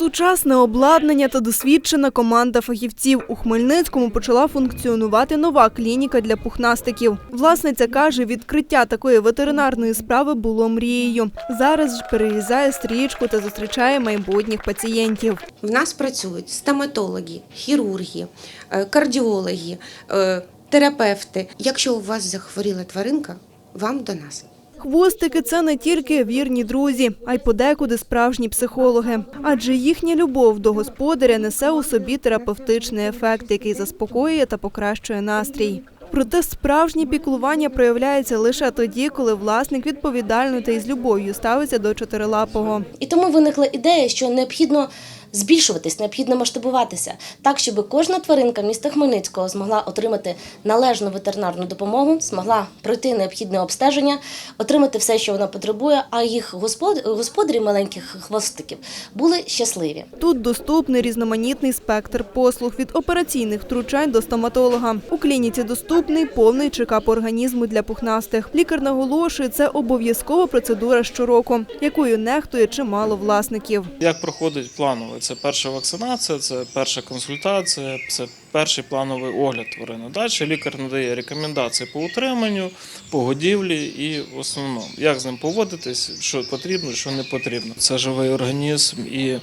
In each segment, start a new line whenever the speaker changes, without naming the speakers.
Сучасне обладнання та досвідчена команда фахівців. У Хмельницькому почала функціонувати нова клініка для пухнастиків. Власниця каже, відкриття такої ветеринарної справи було мрією. Зараз ж перерізає стрічку та зустрічає майбутніх пацієнтів.
В нас працюють стоматологи, хірурги, е, кардіологи, е, терапевти. Якщо у вас захворіла тваринка, вам до нас.
Хвостики це не тільки вірні друзі, а й подекуди справжні психологи. Адже їхня любов до господаря несе у собі терапевтичний ефект, який заспокоює та покращує настрій. Проте справжнє піклування проявляється лише тоді, коли власник відповідально та із любов'ю ставиться до чотирилапого.
І тому виникла ідея, що необхідно збільшуватись, необхідно масштабуватися, так, щоб кожна тваринка міста Хмельницького змогла отримати належну ветеринарну допомогу, змогла пройти необхідне обстеження, отримати все, що вона потребує, а їх господ- господарі маленьких хвостиків були щасливі.
Тут доступний різноманітний спектр послуг від операційних втручань до стоматолога. У клініці доступний повний чекап організму для пухнастих. Лікар наголошує, це обов'язкова процедура щороку, якою нехтує чимало власників.
Як проходить планово? Це перша вакцинація, це перша консультація, це перший плановий огляд тварини. Далі лікар надає рекомендації по утриманню, по годівлі і в основному, як з ним поводитись, що потрібно, що не потрібно. Це живий організм і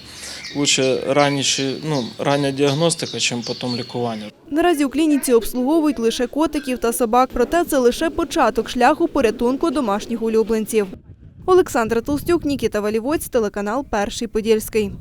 лучше раніше, ну, рання діагностика, чим потім лікування.
Наразі у клініці обслуговують лише котиків та собак, проте це лише початок шляху порятунку домашніх улюбленців. Олександра Толстюк, Нікіта Валівоць, телеканал Перший Подільський.